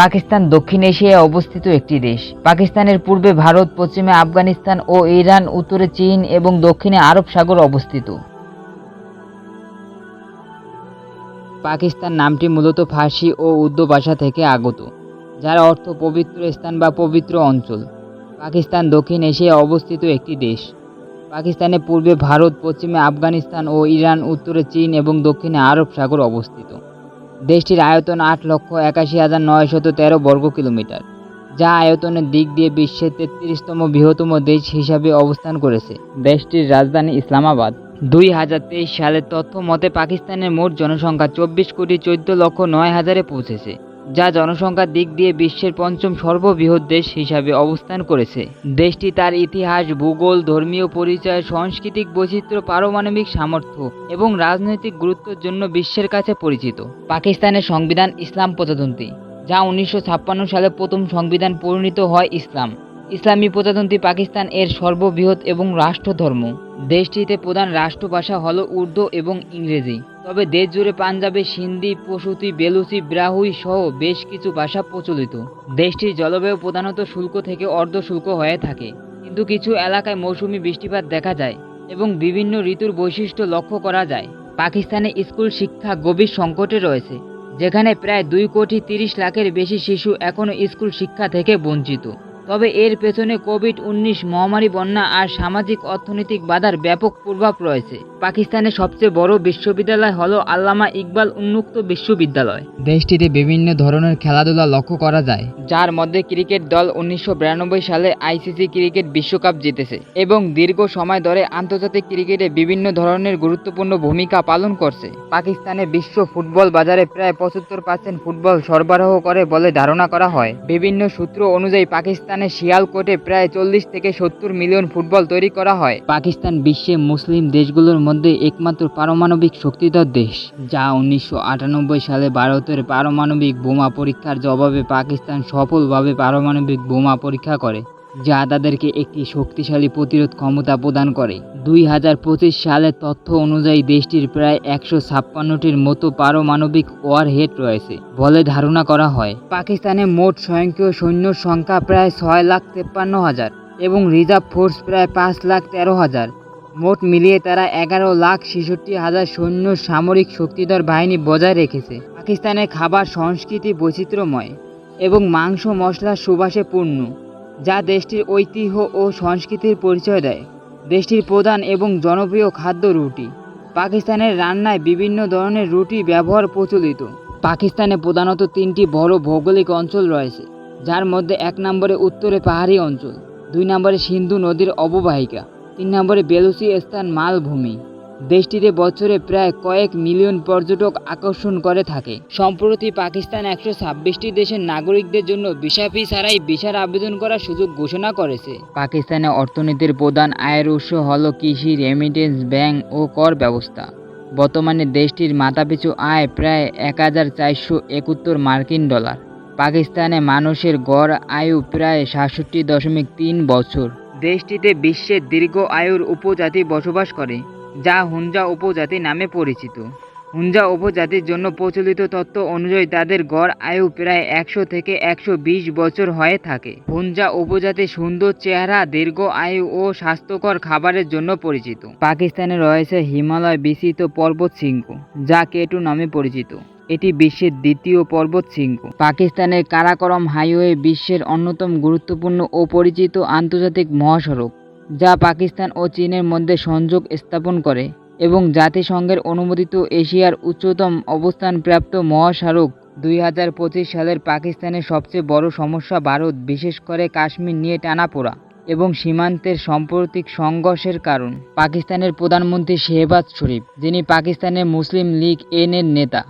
পাকিস্তান, দক্ষিণ এশিয়ায় অবস্থিত একটি দেশ। পাকিস্তানের পূর্বে ভারত, পশ্চিমে আফগানিস্তান ও ইরান, উত্তরে চীন এবং দক্ষিণে আরব সাগর অবস্থিত। পাকিস্তান নামটি মূলত ফার্সি ও উর্দু ভাষা থেকে আগত, যার অর্থ পবিত্র স্থান বা পবিত্র অঞ্চল। পাকিস্তান, দক্ষিণ এশিয়ায় অবস্থিত একটি দেশ। পাকিস্তানের পূর্বে ভারত, পশ্চিমে আফগানিস্তান ও ইরান, উত্তরে চীন এবং দক্ষিণে আরব সাগর অবস্থিত। দেশটির আয়তন আট লক্ষ একাশি হাজার নয়শত তেরো বর্গ কিলোমিটার, যা আয়তনের দিক দিয়ে বিশ্বের তেত্রিশতম বৃহত্তম দেশ হিসাবে অবস্থান করেছে। দেশটির রাজধানী ইসলামাবাদ। দুই হাজার তেইশ সালের তথ্য মতে পাকিস্তানের মোট জনসংখ্যা চব্বিশ কোটি চোদ্দ লক্ষ নয় হাজারে পৌঁছেছে। যা জনসংখ্যার দিক দিয়ে বিশ্বের পঞ্চম সর্ববৃহৎ দেশ হিসাবে অবস্থান করেছে। দেশটি তার ইতিহাস, ভূগোল, ধর্মীয় পরিচয়, সাংস্কৃতিক বৈচিত্র্য, পারমাণবিক সামর্থ্য এবং রাজনৈতিক গুরুত্বের জন্য বিশ্বের কাছে পরিচিত। পাকিস্তানের সংবিধান ইসলাম প্রজাতন্ত্রী, যা উনিশশো ছাপ্পান্ন সালে প্রথম সংবিধান পরিণত হয় ইসলাম। ইসলামী প্রজাতন্ত্রী পাকিস্তান এর সর্ববৃহৎ এবং রাষ্ট্রধর্ম। দেশটিতে প্রধান রাষ্ট্রভাষা হল উর্দু এবং ইংরেজি। তবে দেশ জুড়ে পাঞ্জাবে সিন্ধি, প্রসূতি, বেলুচি ব্রাহুই সহ বেশ কিছু ভাষা প্রচলিত। দেশটির জলবায়ু প্রধানত শুল্ক থেকে অর্ধ শুল্ক হয়ে থাকে। কিন্তু কিছু এলাকায় মৌসুমি বৃষ্টিপাত দেখা যায় এবং বিভিন্ন ঋতুর বৈশিষ্ট্য লক্ষ্য করা যায়। পাকিস্তানে স্কুল শিক্ষা গভীর সংকটে রয়েছে, যেখানে প্রায় দুই কোটি তিরিশ লাখের বেশি শিশু এখনও স্কুল শিক্ষা থেকে বঞ্চিত। তবে এর পেছনে কোভিড উনিশ মহামারী বন্যা আর সামাজিক অর্থনৈতিক বাধার ব্যাপক প্রভাব রয়েছে। পাকিস্তানের সবচেয়ে বড় বিশ্ববিদ্যালয় হলো আল্লামা ইকবাল উন্মুক্ত বিশ্ববিদ্যালয়। দেশটিতে বিভিন্ন ধরনের খেলাধুলা লক্ষ্য করা যায়। যার মধ্যে ক্রিকেট দল উনিশশো সালে আইসিসি ক্রিকেট বিশ্বকাপ জিতেছে এবং দীর্ঘ সময় ধরে আন্তর্জাতিক ক্রিকেটে বিভিন্ন ধরনের গুরুত্বপূর্ণ ভূমিকা পালন করছে। পাকিস্তানে বিশ্ব ফুটবল বাজারে প্রায় পঁচাত্তর পার্সেন্ট ফুটবল সরবরাহ করে বলে ধারণা করা হয়। বিভিন্ন সূত্র অনুযায়ী পাকিস্তানের শিয়ালকোটে প্রায় চল্লিশ থেকে সত্তর মিলিয়ন ফুটবল তৈরি করা হয়। পাকিস্তান বিশ্বে মুসলিম দেশগুলোর মধ্যে একমাত্র পারমাণবিক শক্তিধর দেশ, যা উনিশশো আটানব্বই সালে ভারতের পারমাণবিক বোমা পরীক্ষার জবাবে পাকিস্তান সফলভাবে পারমাণবিক বোমা পরীক্ষা করে, যা তাদেরকে একটি শক্তিশালী প্রতিরোধ ক্ষমতা প্রদান করে। দুই হাজার পঁচিশ সালের তথ্য অনুযায়ী দেশটির প্রায় একশো ছাপ্পান্নটির মতো পারমাণবিক ওয়ারহেড রয়েছে বলে ধারণা করা হয়। পাকিস্তানে মোট স্বয়ংক্রিয় সৈন্যর সংখ্যা প্রায় ছয় লাখ তেপ্পান্ন হাজার এবং রিজার্ভ ফোর্স প্রায় পাঁচ লাখ তেরো হাজার। মোট মিলিয়ে তারা এগারো লাখ ছেষট্টি হাজার সৈন্য সামরিক শক্তিধর বাহিনী বজায় রেখেছে। পাকিস্তানের খাবার সংস্কৃতি বৈচিত্র্যময় এবং মাংস মশলার সুবাসে পূর্ণ, যা দেশটির ঐতিহ্য ও সংস্কৃতির পরিচয় দেয়। দেশটির প্রধান এবং জনপ্রিয় খাদ্য রুটি। পাকিস্তানের রান্নায় বিভিন্ন ধরনের রুটি ব্যবহার প্রচলিত। পাকিস্তানে প্রধানত তিনটি বড় ভৌগোলিক অঞ্চল রয়েছে, যার মধ্যে এক নম্বরে উত্তরে পাহাড়ি অঞ্চল, দুই নম্বরে সিন্ধু নদীর অববাহিকা, তিন নম্বরে বেলুচিস্তান মালভূমি। দেশটিতে বছরে প্রায় কয়েক মিলিয়ন পর্যটক আকর্ষণ করে থাকে। সম্প্রতি পাকিস্তান একশো ছাব্বিশটি দেশের নাগরিকদের জন্য ভিসা ফি ছাড়াই ভিসার আবেদন করার সুযোগ ঘোষণা করেছে। পাকিস্তানে অর্থনীতির প্রধান আয়ের উৎস হল কৃষি রেমিটেন্স ব্যাংক ও কর ব্যবস্থা। বর্তমানে দেশটির মাথাপিছু আয় প্রায় এক হাজার চারশো একাত্তর মার্কিন ডলার। পাকিস্তানে মানুষের গড় আয়ু প্রায় সাতষট্টি দশমিক তিন বছর। দেশটিতে বিশ্বের দীর্ঘ আয়ুর উপজাতি বসবাস করে। যা হুঞ্জা উপজাতি নামে পরিচিত। হুঞ্জা উপজাতির জন্য প্রচলিত তত্ত্ব অনুযায়ী তাদের গড় আয়ু প্রায় একশো থেকে একশো বিশ বছর হয়ে থাকে। হুঞ্জা উপজাতি সুন্দর চেহারা, দীর্ঘ আয়ু ও স্বাস্থ্যকর খাবারের জন্য পরিচিত। পাকিস্তানে রয়েছে হিমালয় বিস্তৃত পর্বত শৃঙ্গ, যা কেটু নামে পরিচিত। এটি বিশ্বের দ্বিতীয় পর্বত শৃঙ্গ। পাকিস্তানের কারাকরম হাইওয়ে বিশ্বের অন্যতম গুরুত্বপূর্ণ ও পরিচিত আন্তর্জাতিক মহাসড়ক। যা পাকিস্তান ও চীনের মধ্যে সংযোগ স্থাপন করে এবং জাতিসংঘের অনুমোদিত এশিয়ার উচ্চতম অবস্থানপ্রাপ্ত মহাসড়ক দুই হাজার পঁচিশ সালের পাকিস্তানের সবচেয়ে বড় সমস্যা ভারত, বিশেষ করে কাশ্মীর নিয়ে টানাপোড়া এবং সীমান্তের সাম্প্রতিক সংঘর্ষের কারণ। পাকিস্তানের প্রধানমন্ত্রী শেহবাজ শরীফ, যিনি পাকিস্তানের মুসলিম লীগ এন এর নেতা।